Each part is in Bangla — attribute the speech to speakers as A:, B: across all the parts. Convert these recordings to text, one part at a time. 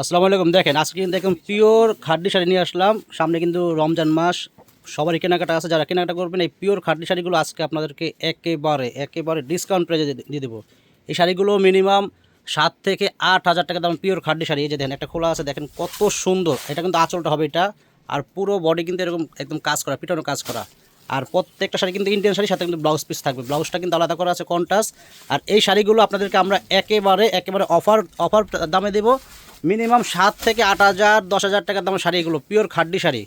A: আসসালামু আলাইকুম। দেখেন, আজকে কিন্তু দেখুন পিওর খাড্ডি শাড়ি নিয়ে আসলাম। সামনে কিন্তু রমজান মাস, সবারই কেনাকাটা আছে, যারা কেনাকাটা করবেন, এই পিওর খাড্ডি শাড়িগুলো আজকে আপনাদেরকে একেবারে একেবারে ডিসকাউন্ট প্রাইজে দিয়ে দেবো। এই শাড়িগুলো মিনিমাম সাত থেকে আট হাজার টাকা দাম পিওর খাড্ডি শাড়ি। এই যে দেখেন, একটা খোলা আছে, দেখেন কত সুন্দর। এটা কিন্তু আঁচলটা হবে এটা। আর পুরো বডি কিন্তু এরকম একদম কাজ করা, পিটানো কাজ করা। আর প্রত্যেকটা শাড়ি কিন্তু ইন্ডিয়ান শাড়ির সাথে কিন্তু ব্লাউজ পিস থাকবে। ব্লাউজটা কিন্তু আলাদা করা আছে কন্টাস আর এই শাড়িগুলো আপনাদেরকে আমরা একেবারে একেবারে অফার অফার দামে দেবো। মিনিমাম সাত থেকে আট হাজার, দশ হাজার টাকার দাম শাড়ি এগুলো পিওর খাড্ডি শাড়ি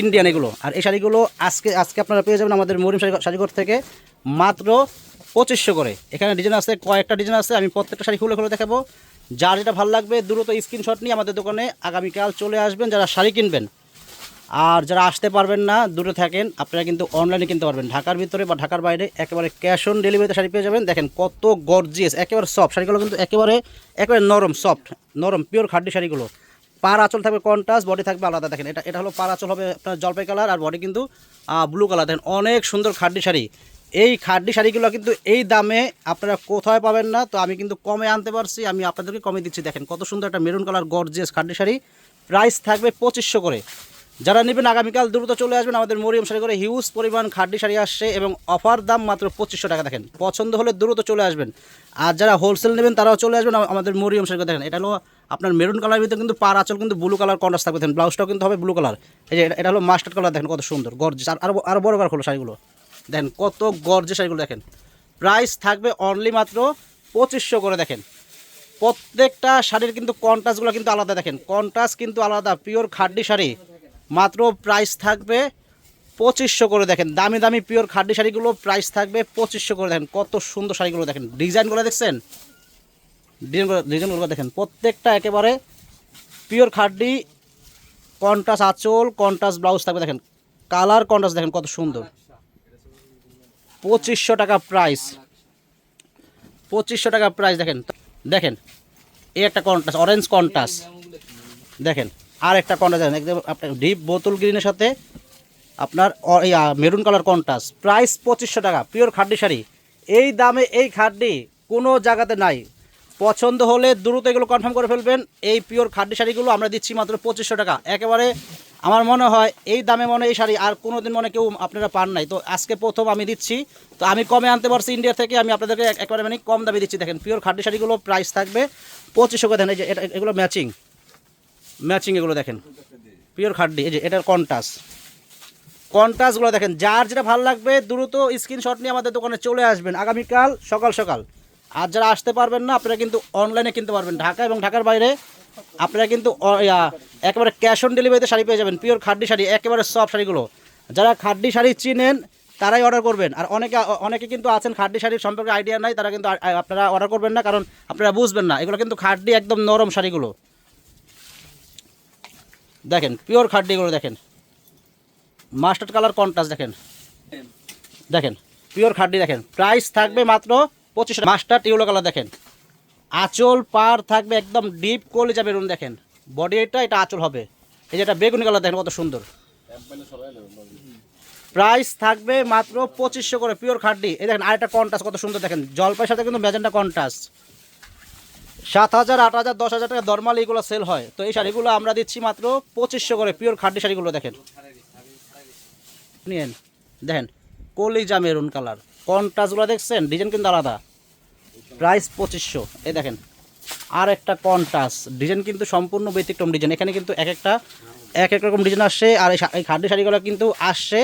A: ইন্ডিয়ান এগুলো। আর এই শাড়িগুলো আজকে আজকে আপনারা পেয়ে যাবেন আমাদের মরিম শাড়ি, শাড়িঘর থেকে মাত্র পঁচিশশো করে। এখানে ডিজাইন আছে, কয়েকটা ডিজাইন আছে, আমি প্রত্যেকটা শাড়ি খুলে খুলে দেখাবো। যার যেটা ভালো লাগবে, দ্রুত স্ক্রিনশট নিয়ে আমাদের দোকানে আগামীকাল চলে আসবেন, যারা শাড়ি কিনবেন। আর যারা আসতে পারবেন না, দূরে থাকেন, আপনারা কিন্তু অনলাইনে কিনতে পারবেন। ঢাকার ভিতরে বা ঢাকার বাইরে একেবারে ক্যাশ অন ডেলিভারিতে শাড়ি পেয়ে যাবেন। দেখেন কত গর্জিয়াস একেবারে সফট শাড়িগুলো কিন্তু একেবারে একেবারে নরম সফট নরম পিওর খাড্ডি শাড়িগুলো। পার আঁচল থাকবে কন্টাস বডি থাকবে আলাদা। দেখেন এটা এটা হলো পার আঁচল হবে আপনার জলপাই কালার আর বডি কিন্তু ব্লু কালার দেখেন অনেক সুন্দর খাড্ডি শাড়ি। এই খাড্ডি শাড়িগুলো কিন্তু এই দামে আপনারা কোথায় পাবেন না? তো আমি কিন্তু কমে আনতে পারছি, আমি আপনাদেরকে কমে দিচ্ছি। দেখেন কত সুন্দর একটা maroon colour gorgeous khadi sari. Price থাকবে পঁচিশশো করে। যারা নেবেন আগামীকাল দ্রুত চলে আসবেন আমাদের মরিয়ম শাড়ি করে হিউজ পরিমাণ খাড্ডি শাড়ি আসছে এবং অফার দাম মাত্র পঁচিশশো টাকা দেখেন। পছন্দ হলে দ্রুত চলে আসবেন। আর যারা হোলসেল নেবেন, তারাও চলে আসবেন আমাদের মরিয়ম শাড়ি দেখেন। এটা হলো আপনার মেরুন কালার ভিতরে কিন্তু পার আঁচল কিন্তু ব্লু কালার কন্ট্রাস্ট থাকবে। দেখেন ব্লাউজটাও কিন্তু হবে ব্লু কালার এই যে, এটা- হলো মাস্টার্ড কালার দেখেন কত সুন্দর গর্জিস আর আরও বড় বড় হলো শাড়িগুলো? দেখেন কত গর্জে শাড়িগুলো দেখেন। প্রাইস থাকবে অনলি মাত্র পঁচিশশো করে দেখেন। প্রত্যেকটা শাড়ির কিন্তু কন্ট্রাস্টগুলো কিন্তু আলাদা দেখেন। কন্ট্রাস্ট কিন্তু আলাদা পিওর খাড্ডি শাড়ি। মাত্র প্রাইস থাকবে পঁচিশশো করে দেখেন। দামি দামি পিওর খাড্ডি শাড়িগুলো প্রাইস থাকবে পঁচিশশো করে দেখেন। কত সুন্দর শাড়িগুলো দেখেন। ডিজাইনগুলো দেখছেন? ডিজাইনগুলো ডিজাইনগুলো দেখেন। প্রত্যেকটা একেবারে পিওর খাড্ডি কন্ট্রাস্ট আঁচল কন্ট্রাস্ট ব্লাউজ থাকবে দেখেন। কালার কন্ট্রাস্ট দেখেন কত সুন্দর। পঁচিশশো টাকা প্রাইস পঁচিশশো টাকা প্রাইস দেখেন। দেখেন, এই একটা কন্টাস অরেঞ্জ কন্টাস দেখেন। আর একটা দেখেন, একদম আপনার ডিপ বোতল গ্রিনের সাথে আপনার মেরুন কালার কন্টাস প্রাইস পঁচিশশো টাকা পিওর খাড্ডি শাড়ি। এই দামে এই খাড্ডি কোনো জায়গাতে নাই। পছন্দ হলে দ্রুত এগুলো কনফার্ম করে ফেলবেন। এই পিওর খাড্ডি শাড়িগুলো আমরা দিচ্ছি মাত্র পঁচিশশো টাকা। একেবারে আমার মনে হয় এই দামে মনে এই শাড়ি আর কোনো দিন মনে কেউ আপনারা পান নাই। তো আজকে প্রথম আমি দিচ্ছি। তো আমি কমে আনতে পারছি ইন্ডিয়া থেকে। আমি আপনাদেরকে এক- একেবারে মানে কম দামে দিচ্ছি। দেখেন পিওর খাড্ডি শাড়িগুলো প্রাইস থাকবে পঁচিশশো করে। দেখেন এই যে এগুলো ম্যাচিং ম্যাচিং এগুলো দেখেন। পিওর খাড্ডি, এই যে এটার কন্টাস কন্টাসগুলো দেখেন, যার যেটা ভালো লাগবে, দ্রুত স্ক্রিনশট নিয়ে আমাদের দোকানে চলে আসবেন। আগামীকাল সকাল সকাল। আর যারা আসতে পারবেন না, আপনারা কিন্তু অনলাইনে কিনতে পারবেন। ঢাকা এবং ঢাকার বাইরে আপনারা কিন্তু একেবারে ক্যাশ অন ডেলিভারিতে শাড়ি পেয়ে যাবেন। পিওর খাড্ডি শাড়ি, একেবারে সব শাড়িগুলো। যারা খাড্ডি শাড়ি চিনেন, তারাই অর্ডার করবেন। আর অনেকে অনেকে কিন্তু আছেন খাড্ডি শাড়ির সম্পর্কে আইডিয়া নাই, তারা কিন্তু আপনারা অর্ডার করবেন না, কারণ আপনারা বুঝবেন না। এগুলো কিন্তু খাড্ডি একদম নরম শাড়িগুলো। দেখেন পিওর খাড্ডিগুলো দেখেন। মাস্টার্ড কালার কন্ট্রাস্ট দেখেন। দেখেন পিওর খাড্ডি দেখেন। প্রাইস থাকবে মাত্র পঁচিশ মাস্টার্ড ইউলো কালার দেখেন। আঁচল পার থাকবে একদম ডিপ কলিজা বেরুন দেখেন। বডি এটা এটা আঁচল হবে। এই যে এটা বেগুনি কালার দেখেন, কত সুন্দর। প্রাইস থাকবে মাত্র পঁচিশশো করে পিওর খাড্ডি এই দেখেন, আরেকটা কন্টাস কত সুন্দর দেখেন। জলপাইয়ের সাথে কিন্তু ম্যাজেন্টা কন্টাস সাত হাজার, আট হাজার, দশ হাজার টাকা নর্মাল এইগুলো সেল হয়। তো এই শাড়িগুলো আমরা দিচ্ছি মাত্র পঁচিশশো করে পিওর খাড্ডি শাড়িগুলো দেখেন। নিয়েন, দেখেন, কলিজা মেরুন কালার। কন্ট্রাস্টগুলো দেখছেন? ডিজাইন কিন্তু আলাদা। প্রাইস পঁচিশশো। এই দেখেন আর একটা কন্ট্রাস্ট ডিজাইন কিন্তু সম্পূর্ণ ব্যতিক্রম ডিজাইন এখানে কিন্তু এক একটা, এক এক রকম ডিজাইন আসছে আর এই খাদ্য শাড়িগুলো কিন্তু আসছে।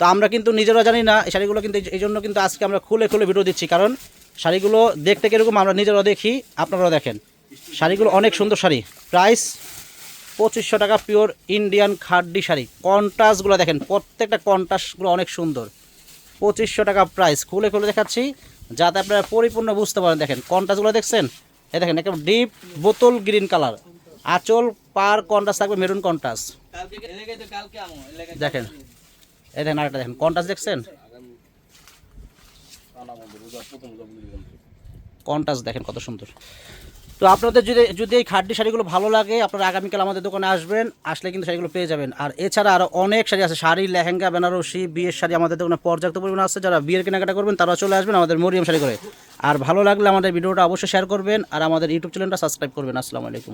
A: তো আমরা কিন্তু নিজেরা জানি না, এই শাড়িগুলো কিন্তু এই জন্য কিন্তু আজকে আমরা খুলে খুলে ভিডিও দিচ্ছি। কারণ শাড়িগুলো দেখতে কীরকম আমরা নিজেরাও দেখি, আপনারাও দেখেন। শাড়িগুলো অনেক সুন্দর শাড়ি। প্রাইস পঁচিশশো টাকা পিওর ইন্ডিয়ান খাড্ডি শাড়ি। কন্ট্রাস্টগুলো দেখেন, প্রত্যেকটা কন্ট্রাস্টগুলো অনেক সুন্দর। পঁচিশশো টাকা প্রাইস। খুলে খুলে দেখাচ্ছি, যাতে আপনারা পরিপূর্ণ বুঝতে পারেন। দেখেন, কন্ট্রাস্টগুলো দেখছেন? এ দেখেন, একদম ডিপ বোতল গ্রিন কালার আঁচল পার কন্ট্রাস্ট থাকবে মেরুন কন্ট্রাস্ট। দেখেন এই দেখেন আরেকটা দেখেন, কন্ট্রাস্ট দেখছেন? কন্ট্রাস্ট দেখেন কত সুন্দর। তো আপনাদের যদি যদি এই খাড্ডি শাড়িগুলো ভালো লাগে, আপনারা আগামীকাল আমাদের দোকানে আসবেন, আসলে কিন্তু শাড়িগুলো পেয়ে যাবেন। আর এছাড়া আরও অনেক শাড়ি আছে, শাড়ি, লেহেঙ্গা, বেনারসি, বিয়ের শাড়ি আমাদের দোকানে পর্যাপ্ত পরিমাণ আছে। যারা বিয়ের কেনাকাটা করবেন, তারা চলে আসবেন আমাদের মরিয়াম শাড়ি করে আর ভালো লাগলে আমাদের ভিডিওটা অবশ্যই শেয়ার করবেন, আর আমাদের ইউটিউব চ্যানেলটা সাবস্ক্রাইব করবেন। আসসালামু আলাইকুম।